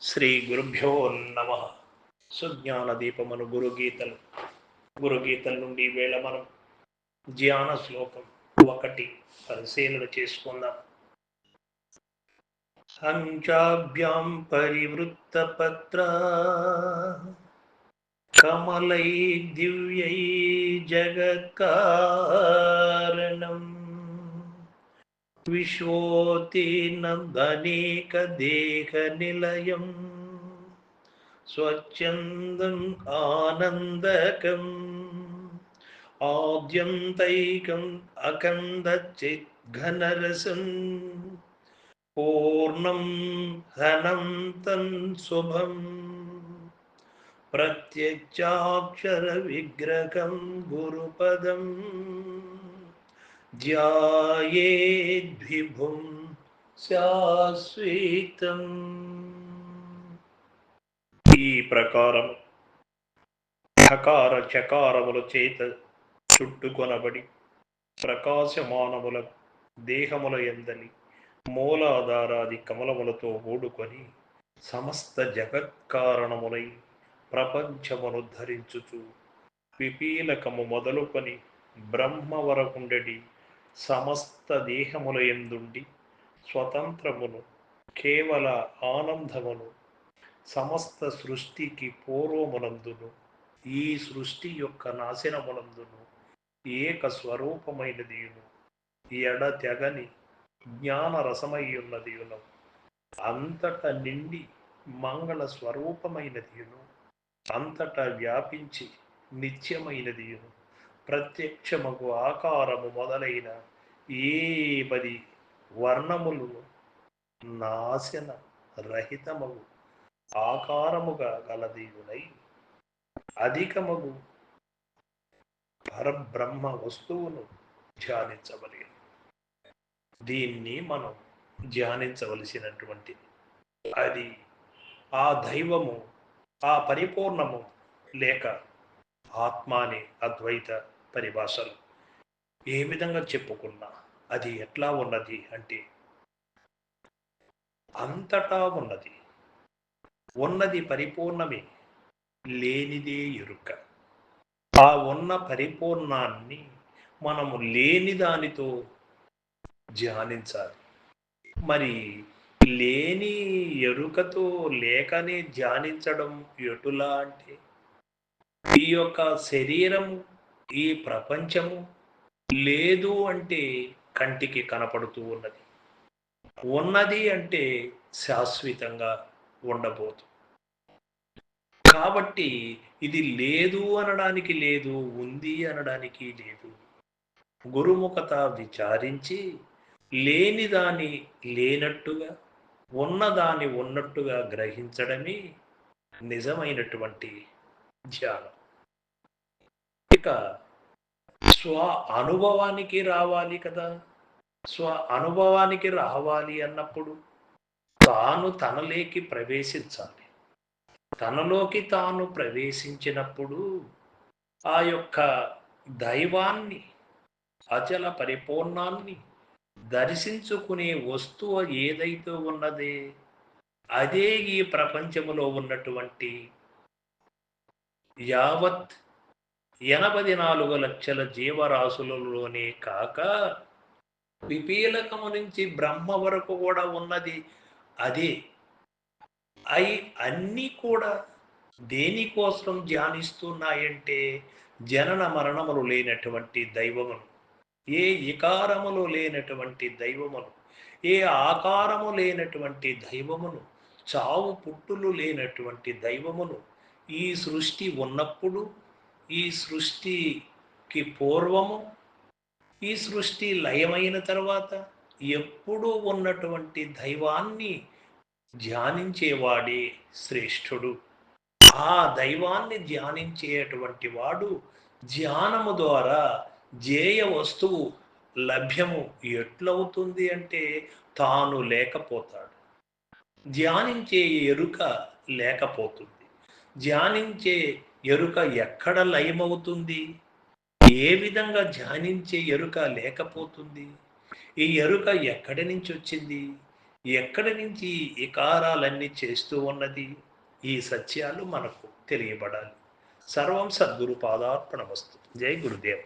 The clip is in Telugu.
శ్రీ గురుభ్యో నమ. సుజ్ఞాన దీపమను గురుగీతలు. గురుగీతల నుండి వేళ మనం ధ్యాన శ్లోకం ఒకటి పరిశీలన చేసుకుందాం. సంచాభ్యాం పరివృత్త పత్ర కమలై దివ్యై జగత్కారణం. विशोतिनन्दनेकदेहनिलयम् स्वच्छन्दम् आनन्दकम् आद्यन्तैकम् अखन्दचिद्घनरसम् पूर्णं हनन्तं शुभम् प्रत्यक्षाक्षरविग्रहं गुरुपदम् ధ్యాయేద్విభుం శాశ్వతం. ఈ ప్రకారం హకార చకారముల చేత చుట్టుకొనబడి ప్రకాశమానముల దేహముల ఎందలి మూలాధారాది కమలములతో ఊడుకొని సమస్త జగత్కారణములై ప్రపంచమును ధరించుచు విపీలకము మొదలుకొని బ్రహ్మ వరకుండెడి సమస్త దేహముల ఎందుండి స్వతంత్రమును కేవల ఆనందమును సమస్త సృష్టికి పూర్వమునందును ఈ సృష్టి యొక్క నాశనమునందును ఏక స్వరూపమైనదియును. ఎడతెగని జ్ఞాన రసమయ్యున్నదియును అంతట నిండి మంగళ స్వరూపమైనదియును. అంతటా వ్యాపించి నిత్యమైనదియును. ప్రత్యక్షముకు ఆకారము మొదలైన ఏ పది వర్ణములు నాశన రహితమగు ఆకారముగా గలదీయునై అధికమగు పరబ్రహ్మ వస్తువును ధ్యానించవలి దీన్ని మనం ధ్యానించవలసినటువంటి అది ఆ దైవము ఆ పరిపూర్ణము లేక ఆత్మాని అద్వైత పరిభాషలు. ఏ విధంగా చెప్పుకున్నా అది ఎట్లా ఉన్నది అంటే అంతటా ఉన్నది. ఉన్నది పరిపూర్ణమే లేనిదే ఎరుక. ఆ ఉన్న పరిపూర్ణాన్ని మనము లేని దానితో ధ్యానించాలి. మరి లేని ఎరుకతో లేకనే ధ్యానించడం ఎటులా అంటే ఈ యొక్క శరీరం ఈ ప్రపంచము లేదు అంటే కంటికి కనపడుతూ ఉన్నది. ఉన్నది అంటే శాశ్వతంగా ఉండబోదు కాబట్టి ఇది లేదు అనడానికి లేదు ఉంది అనడానికి లేదు. గురుముఖత విచారించి లేని దాని లేనట్టుగా ఉన్నదాని ఉన్నట్టుగా గ్రహించడమే నిజమైనటువంటి ధ్యానం. ఇక స్వ అనుభవానికి రావాలి కదా. స్వ అనుభవానికి రావాలి అన్నప్పుడు తాను తనలోకి ప్రవేశించాలి. తనలోకి తాను ప్రవేశించినప్పుడు ఆ యొక్క దైవాన్ని అచల పరిపూర్ణాన్ని దర్శించుకునే వస్తువు ఏదైతే ఉన్నదే అదే ఈ ప్రపంచంలో ఉన్నటువంటి యావత్ ఎనభై నాలుగు లక్షల జీవరాశులలోనే కాక విపీలకము నుంచి బ్రహ్మ వరకు కూడా ఉన్నది. అదే అవి అన్నీ కూడా దేనికోసం ధ్యానిస్తున్నాయంటే జనన మరణములు లేనటువంటి దైవమును ఏ ఇకారములు లేనటువంటి దైవమును ఏ ఆకారము లేనటువంటి దైవమును చావు పుట్టులు లేనటువంటి దైవమును ఈ సృష్టి ఉన్నప్పుడు ఈ సృష్టికి పూర్వము ఈ సృష్టి లయమైన తర్వాత ఎప్పుడూ ఉన్నటువంటి దైవాన్ని ధ్యానించేవాడే శ్రేష్ఠుడు. ఆ దైవాన్ని ధ్యానించేటువంటి వాడు ధ్యానము ద్వారా జేయ వస్తువు లభ్యము ఎట్లవుతుంది అంటే తాను లేకపోతాడు. ధ్యానించే ఎరుక లేకపోతుంది. ధ్యానించే ఎరుక ఎక్కడ లయమవుతుంది? ఏ విధంగా ధ్యానించే ఎరుక లేకపోతుంది? ఈ ఎరుక ఎక్కడి నుంచి వచ్చింది? ఎక్కడి నుంచి ఈ కారాలన్నీ చేస్తూ ఉన్నది? ఈ సత్యాలు మనకు తెలియబడాలి. సర్వం సద్గురు పాదార్పణమస్తు. జై గురుదేవ.